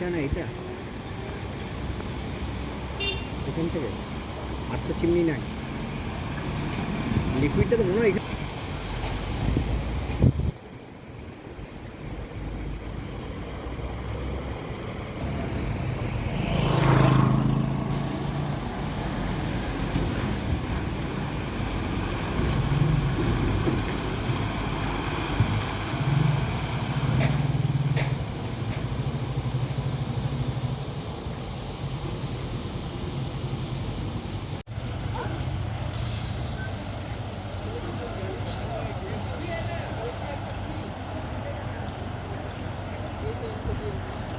এটা না এটা? এখান থেকে আর তো চিমনি নাই। লিকুইডটা তো মনে হয় এখানে-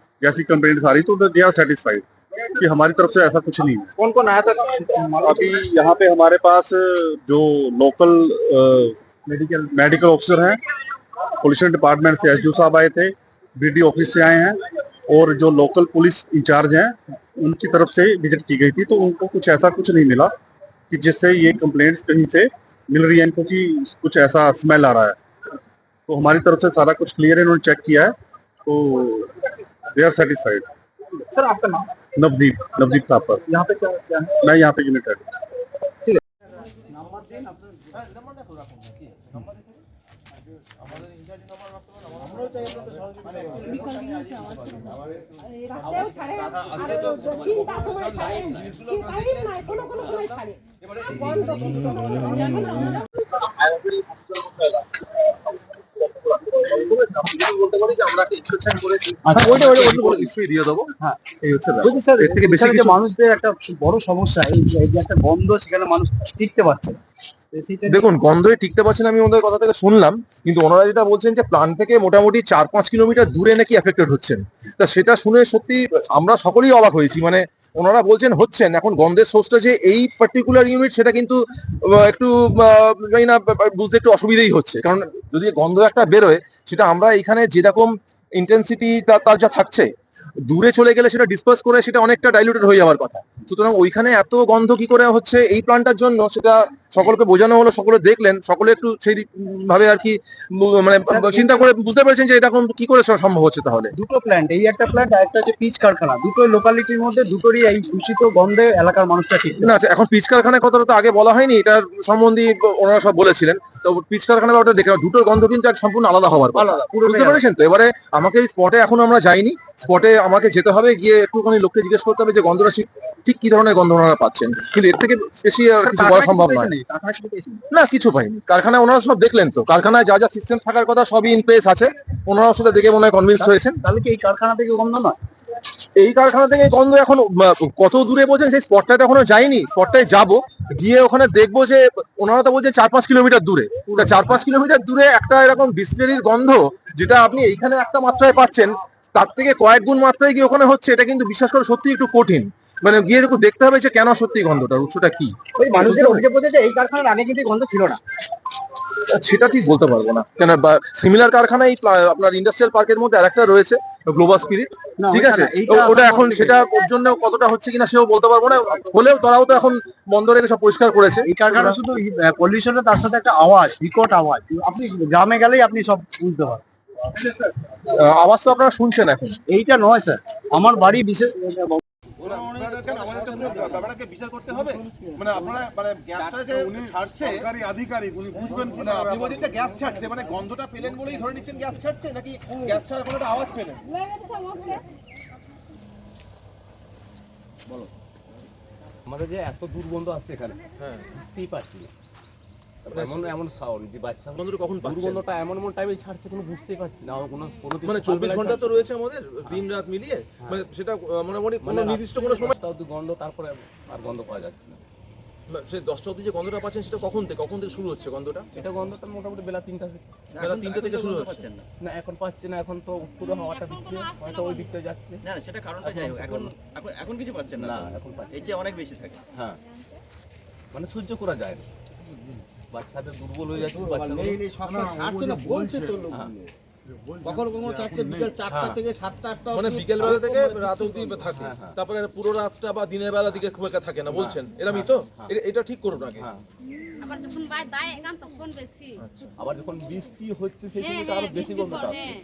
जैसी कंप्लेंट आ रही तो दे आर सेटिस्फाइड कि हमारी तरफ़ से ऐसा कुछ नहीं है कौन कौन आया था? अभी यहाँ पे हमारे पास जो लोकल मेडिकल मेडिकल ऑफिसर हैं पोल्यूशन डिपार्टमेंट से एसडीओ साहब आए थे बीडी ऑफ़िस से आए हैं और जो लोकल पुलिस इंचार्ज हैं उनकी तरफ़ से विज़िट की गई थी तो उनको कुछ ऐसा कुछ नहीं मिला कि जिससे ये कंप्लेंट्स कहीं से मिल रही है इनको कि कुछ ऐसा स्मेल आ रहा है। तो हमारी तरफ़ से सारा कुछ क्लियर है इन्होंने चेक किया है तो दे आर सेटिस्फाइड सर आपका नाम नवदीप नवदीप थापर यहाँ पे क्या क्या है मैं यहाँ पे यूनिट हेड हूँ। রাতেও আচ্ছা ওইটা ওইটা ওইটা নিশ্চয়ই দিয়ে দেবো। হ্যাঁ। এই হচ্ছে বলছি স্যার এর থেকে বেশি কিছু মানুষদের একটা বড় সমস্যা এই যে- একটা গন্ধ সেখানে মানুষ টিকতে পারছে দেখুন গন্ধে টিকতে পারছেন আমি ওদের কথা থেকে শুনলাম কিন্তু ওনারা যেটা বলছেন যে প্লান থেকে মোটামুটি চার পাঁচ কিলোমিটার দূরে নাকি এফেক্টেড হচ্ছেন। তা সেটা শুনে সত্যি আমরা সকলেই অবাক হয়েছি মানে ওনারা বলছেন হচ্ছেন। এখন গন্ধের সোর্সটা যে এই পার্টিকুলার ইউনিট সেটা কিন্তু একটু জানি না বুঝতে একটু অসুবিধেই হচ্ছে। কারণ যদি গন্ধ একটা বেরোয়, সেটা আমরা এখানে যেরকম ইন্টেন্সিটি তার যা থাকছে, দূরে চলে গেলে সেটা ডিসপার্স করে সেটা অনেকটা ডাইলুটেড হয়ে যাওয়ার কথা। সুতরাং ওইখানে এত গন্ধ কি করে হচ্ছে এই প্ল্যানটার জন্য? সেটা সকলকে বোঝানো হলো সকলে দেখলেন সকলে একটু সেই ভাবে আর কি মানে চিন্তা করে বুঝতে পেরেছেন যে এটা কি করে সম্ভব হচ্ছে তাহলে? দুটো প্ল্যান্ট এই একটা প্ল্যান্ট আর একটা হচ্ছে পিচ কারখানা। দুটো লোকালিটির মধ্যে দুটোরই এই দূষিত গন্ধে এলাকার মানুষটা ঠিক না আচ্ছা এখন পিচ কারখানার কথাটা তো আগে বলা হয়নি এটার সম্বন্ধে ওনারা সব বলেছিলেন। তো পিচ কারখানার ব্যাপারটা দেখে দুটোর গন্ধ কিন্তু এক সম্পূর্ণ আলাদা হওয়ার আলাদা বুঝতে পেরেছেন তো? এবারে আমাকে এই স্পটে এখনও আমরা যাইনি স্পটে আমাকে যেতে হবে গিয়ে একটুখানি লোককে জিজ্ঞেস করতে হবে যে গন্ধটা ঠিক- কি ধরনের গন্ধ ওনারা পাচ্ছেন? কিন্তু এর থেকে বেশি আর কিছু বলা সম্ভব নয়। না কিছু পাইনি কারখানায় ওনারা সব দেখলেন তো। কারখানায় যা যা সিস্টেম থাকার কথা সবই ইন প্লেস আছে। ওনারা সেটা দেখে মনে হয় কনভিন্স হয়েছেন। তাহলে কি এই কারখানা থেকে গন্ধ নয়? এই কারখানা থেকে গন্ধ এখন কত দূরে বলছেন? সেই স্পটটাতে এখনও যাইনি স্পটটায় যাব। গিয়ে ওখানে দেখব যে ওনারা তো বলছে চার পাঁচ কিলোমিটার দূরে। তা চার পাঁচ কিলোমিটার দূরে একটা এরকম ডিসপ্লেরির গন্ধ যেটা আপনি এইখানে একটা মাত্রায় পাচ্ছেন তার থেকে কয়েক গুণ মাত্রায় গিয়ে ওখানে হচ্ছে এটা কিন্তু বিশ্বাস করে সত্যি একটু কঠিন। মানে গিয়ে একটু দেখতে হবে যে কেন সত্যি গন্ধটার উৎসটা কি? ওই মানুষের অভিযোগ বলছে যে এই কারখানার আগে কিন্তু গন্ধ ছিল না। সেটা ঠিক বলতে পারব না। কেন সিমিলার কারখানা এই আপনার ইন্ডাস্ট্রিয়াল পার্কের মধ্যে আরেকটা রয়েছে গ্লোবাল স্পিরিট ঠিক আছে? ওটা এখন সেটা ওর জন্য কতটা হচ্ছে কিনা সেও বলতে পারব না। হলেও তারাও তো এখন বন্ধ রেখে সব পরিষ্কার করেছে। এই কারখানা শুধু পলিউশনের তার সাথে একটা আওয়াজ বিকট আওয়াজ। আপনি গ্রামে গেলেই আপনি সব বুঝতে পারবেন। আহ, আওয়াজ তো আপনারা শুনছেন এখন। এইটা নয় স্যার আমার বাড়ি বিশেষ ওনারা কেন আমাদের ব্যাপারটাকে বিচার করতে হবে। মানে আপনারা মানে গ্যাসটা যে ছাড়ছে আধিকারিক উনি বুঝবেন না আপনি বলছেন যে গ্যাস ছাড়ছে মানে গন্ধটা পেলেন বলেই ধরে নিচ্ছেন গ্যাস ছাড়ছে নাকি গ্যাস ছাড়ার কোনো একটা আওয়াজ পেলেন? আমাদের যে এত দুর্গন্ধ আসছে এখানে হ্যাঁ। বুঝতেই পারছি না এমন এমন সাউন্ড যে বাচ্চা গন্ধটা কখন দুর্গন্ধটা এমন এমন টাইমে ছাড়ছে কোনো বুঝতেই পারছি না কোনো কোনো মানে চব্বিশ ঘণ্টা তো রয়েছে আমাদের দিন রাত মিলিয়ে। মানে সেটা মোটামুটি কোনো মানে নির্দিষ্ট কোনো সময় অবধি গন্ধ তারপরে আর গন্ধ পাওয়া যাচ্ছে না। সেই দশটা অবধি যে গন্ধটা পাচ্ছেন সেটা কখন থেকে কখন থেকে শুরু হচ্ছে গন্ধটা? এটা গন্ধটা মোটামুটি বেলা তিনটা বেলা তিনটে থেকে শুরু হচ্ছে। না। এখন পাচ্ছি না এখন তো পুরো হাওয়াটা দিচ্ছে হয়তো ওই দিকটা যাচ্ছে। না না সেটা কারণটা যাই হোক এখন এখন এখন কিছু পাচ্ছেন না না এখন পাচ্ছি অনেক বেশি থাকে। হ্যাঁ। মানে সহ্য করা যায় না। বাচ্চাদের দুর্বল হয়ে যাচ্ছে বাচ্চাগুলো বলছে তো হ্যাঁ। কখনো কখনো চারটে বিকেল চারটা থেকে সাতটা আটটা মানে বিকেল বেলা থেকে রাত অবধি থাকে। হ্যাঁ, হ্যাঁ। তারপরে পুরো রাতটা বা দিনের বেলা দিকে খুব একটা থাকে না বলছেন। এরমই তো এটা ঠিক করুন আগে। হ্যাঁ। আবার যখন বাই দায় গান তখন বেশি। আবার যখন বৃষ্টি হচ্ছে সেই হ্যাঁ, সময়টা আরও হ্যাঁ, বেশি আসছে। হ্যাঁ।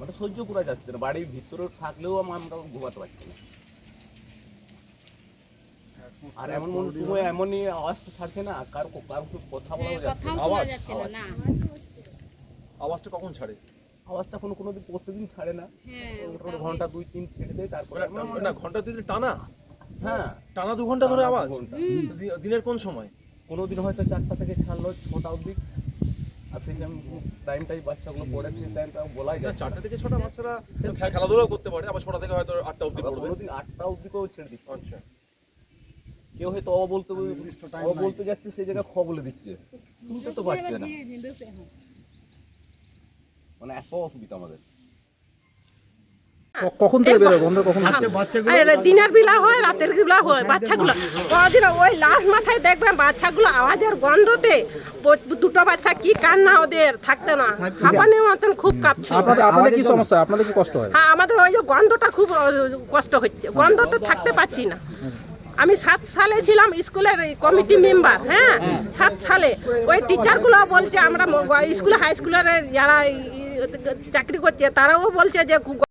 মানে সহ্য করা যাচ্ছে না বাড়ির ভিতরে থাকলেও আম- আমরা ঘুমাতে পারছি না। আর এমন মন সময় এমনই আওয়াজ তো ছাড়ছে না কার কার কথা বলা হ্যাঁ, যাচ্ছে আওয়াজ, না আওয়াজটা কখন ছাড়ে? আওয়াজটা কোনো কোনো দিন প্রত্যেকদিন ছাড়ে না। হ্যাঁ ঘণ্টা দুই তিন ছেড়ে দেয় তারপরে না ঘণ্টা দুই টানা? হ্যাঁ। টানা দু ঘণ্টা ধরে আওয়াজ? দিনের কোন সময়? কোনো দিন হয়তো চারটা থেকে ছাড়লো ছটা অবধি। আর সেই টাইমটাই বাচ্চাগুলো পড়ে সেই টাইমটা বলাই যায়। চারটে থেকে ছটা বাচ্চারা খেলাধুলাও করতে পারে আবার ছটা থেকে হয়তো আটটা অবধি পড়বে। কোনো দিন আটটা অবধি কেউ ছেড়ে দিচ্ছে। আচ্ছা। কেউ হয়তো অ বলতে অ বলতে যাচ্ছে সেই জায়গায় খ বলে দিচ্ছে। শুনতে তো পাচ্ছে না। মানে এত অসুবিধা আমাদের। কখন থেকে বেরোয় গন্ধ কখন আর দিনের বেলা হয় রাতের বেলা হয় বাচ্চাগুলো। কোনদিন ওই লাশ মাথায় দেখবেন বাচ্চাগুলো আওয়াজের গন্ধতে দুটো বাচ্চা কি কান্না ওদের থাকতো না। হাঁপানির মতন খুব কাঁপছে। আপনাদের আপনাদের কি সমস্যা? আপনাদের কি কষ্ট হয়? হ্যাঁ আমাদের ওই যে গন্ধটা খুব কষ্ট হচ্ছে। গন্ধতে থাকতে পারছি না। আমি সাত সালে ছিলাম স্কুলের কমিটি মেম্বার হ্যাঁ? সাত সালে। ওই টিচারগুলো বলছে, আমরা স্কুলে হাই স্কুলের যারা চাকরি করছে, তারাও বলছে যে